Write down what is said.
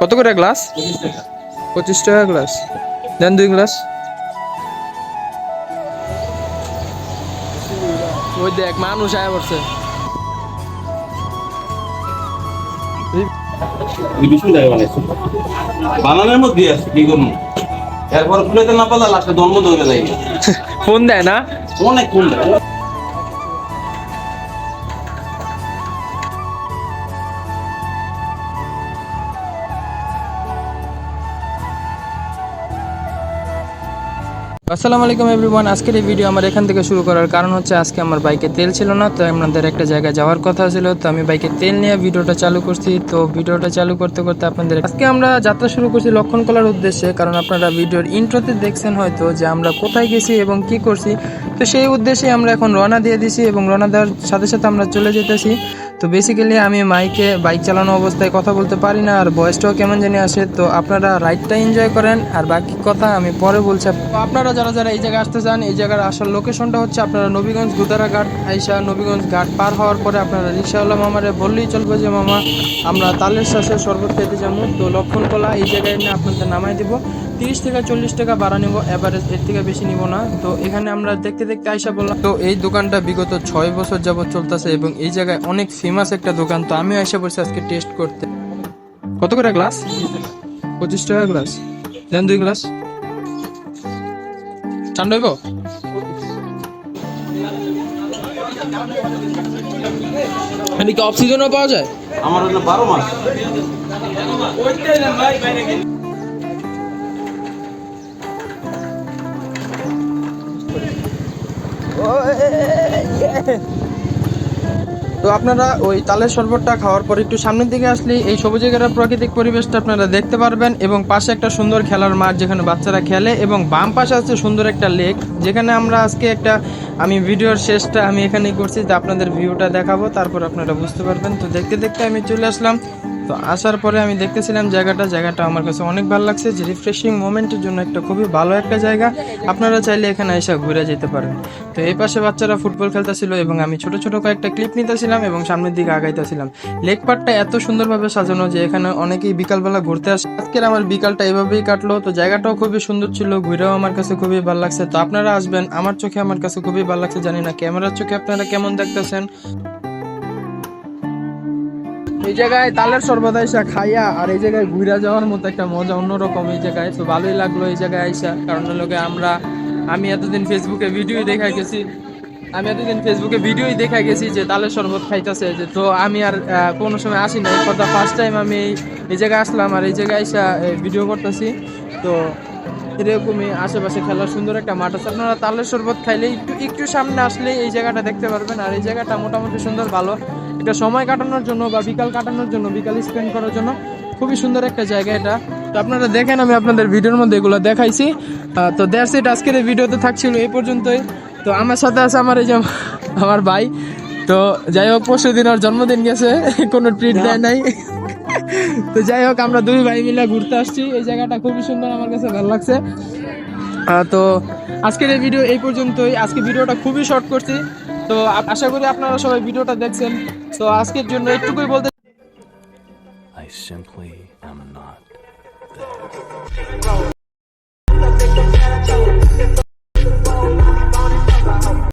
কত করে গ্লাস পঁচিশ টাকা গ্লাস দেন দুই গ্লাস ওই দেখ মানুষ আয়া পড়ছে। বিষ্ণু দেয় বানানোর মধ্যে আছে কি করব? এরপর খুলেতে না পারলে লাস্টে জন্ম ধরে যায় ফোন দেয় না? অনেক দেয়। আসসালামু আলাইকুম এভরিওয়ান, আজকের এই ভিডিও আমার এখান থেকে শুরু করার কারণ হচ্ছে আজকে আমার বাইকে তেল ছিল না তো আমাদের একটা জায়গায় যাওয়ার কথা ছিল। তো আমি বাইকে তেল নিয়ে ভিডিওটা চালু করছি। তো ভিডিওটা চালু করতে করতে আপনাদের আজকে আমরা যাত্রা শুরু করছি লক্ষণ কলার উদ্দেশ্যে, কারণ আপনারা ভিডিওর ইন্ট্রোতে দেখছেন হয়তো যে আমরা কোথায় গেছি এবং কি করছি। তো সেই উদ্দেশ্যে আমরা এখন রওনা দিয়ে দিছি এবং রওনা দেওয়ার সাথে সাথে আমরা চলে যেতেছি। তো বেসিক্যালি আমি মাইকে বাইক চালানো অবস্থায় কথা বলতে পারি না, আর ভয়েসটাও কেমন জানি আসে, তো আপনারা রাইডটা এনজয় করেন, আর বাকি কথা আমি পরে বলছি। আপনারা যারা যারা এই জায়গায় আসতে চান, এই জায়গার আসার লোকেশনটা হচ্ছে আপনারা নবীগঞ্জ গুদারা ঘাট আইসা নবীগঞ্জ ঘাট পার হওয়ার পরে আপনারা রিক্সাওয়ালা মামারে বললেই চলবে যে, মামা, আমরা তালের শ্বাসে শরবত খেতে যাব। তো লক্ষণকলা এই জায়গায় আপনাদের নামাই দিব। তিরিশ থেকে চল্লিশ টাকা ভাড়া নেব অ্যাভারেজ এর থেকে বেশি নিব না। তো এখানে আমরা দেখতে দেখতে আইসা বললাম, তো এই দোকানটা বিগত ছয় বছর যাবত চলতেছে এবং এই জায়গায় অনেক ফেমাস একটা দোকান। তো আমিও আইসা বসে আজকে টেস্ট করতে। কত করে গ্লাস পঁচিশ টাকা গ্লাস দেন দুই গ্লাস ঠান্ডা হইব এখানে কি অফ সিজনও পাওয়া যায়? আমার হলো বারো মাস। তো আপনারা ওই তালের শরবতটা খাওয়ার পর একটু সামনের দিকে আসলে এই সবুজে ঘেরা প্রাকৃতিক পরিবেশটা আপনারা দেখতে পারবেন এবং পাশে একটা সুন্দর খেলার মাঠ যেখানে বাচ্চারা খেলে এবং বাম পাশে আছে সুন্দর একটা লেক, যেখানে আমরা আজকে একটা, আমি ভিডিওর শেষটা আমি এখানেই করছি যে আপনাদের ভিউটা দেখাবো, তারপর আপনারা বুঝতে পারবেন। তো দেখতে দেখতে আমি চলে আসলাম। তো আসার পরে আমি দেখতেছিলাম জায়গাটা জায়গাটা আমার কাছে অনেক ভালো লাগছে, যে রিফ্রেশিং মোমেন্টের জন্য একটা খুবই ভালো একটা জায়গা। আপনারা চাইলে এখানে এসে ঘুরে যেতে পারেন। তো এই পাশে বাচ্চারা ফুটবল খেলতেছিল এবং আমি ছোট ছোট কয়েকটা ক্লিপ নিতেছিলাম এবং সামনের দিকে আগাইতেছিলাম। লেক পার্কটা এত সুন্দরভাবে সাজানো যে এখানে অনেকেই বিকালবেলা ঘুরতে আসে। আজকের আমার বিকালটা এভাবেই কাটলো, তো জায়গাটাও খুবই সুন্দর ছিল, ঘুরেও আমার কাছে খুবই ভালো লাগছে। তো আপনারা আসবেন, আমার চোখে আমার কাছে খুবই ভালো লাগছে, জানি না, ক্যামেরার চোখে আপনারা কেমন দেখতেছেন? এই জায়গায় তালের সর্বদা আইসা খাইয়া আর এই জায়গায় ঘুরে যাওয়ার মতো একটা মজা অন্যরকম এই জায়গায়। তো ভালোই লাগল এই জায়গায় আইসা। কারণ লোকে আমরা, আমি এতদিন ফেসবুকে ভিডিও দেখা গেছি। আমি এতদিন ফেসবুকে ভিডিওই দেখা গেছি যে তালের শরবত খাইতেছে যে, তো আমি আর কোনো সময় আসি না কথা ফার্স্ট টাইম আমি এই- জায়গায় আসলাম আর এই জায়গায় আইসা ভিডিও করতেছি। তো এরকমই আশেপাশে খেলার সুন্দর একটা মাঠ আছে। আপনারা তালের শরবত খাইলে একটু একটু সামনে আসলে এই জায়গাটা দেখতে পারবেন। আর এই জায়গাটা মোটামুটি সুন্দর, ভালো। একটা সময় কাটানোর জন্য বা বিকাল কাটানোর জন্য, বিকাল স্পেন্ড করার জন্য খুবই সুন্দর একটা জায়গা এটা। তো আপনারা দেখেন, আমি আপনাদের ভিডিওর মধ্যে এগুলো দেখাইছি। তো দ্যাটস ইট আজকের এই ভিডিওতে থাকছিল এই পর্যন্তই। তো আমার সাথে আছে আমার এই যে আমার ভাই। তো যাই হোক, পরশু দিন ওর জন্মদিন গেছে, কোনো ট্রিট দেয় নাই। তো যাই হোক, আমরা দুই ভাই মিলে ঘুরতে আসছি। এই জায়গাটা খুবই সুন্দর, আমার কাছে ভালো লাগছে। তো আজকের এই ভিডিও এই পর্যন্তই। আজকে ভিডিওটা খুবই শর্ট করছি। তো আশা করি আপনারা সবাই ভিডিওটা দেখছেন তো আজকের জন্য একটুকুই বলতে I simply am not.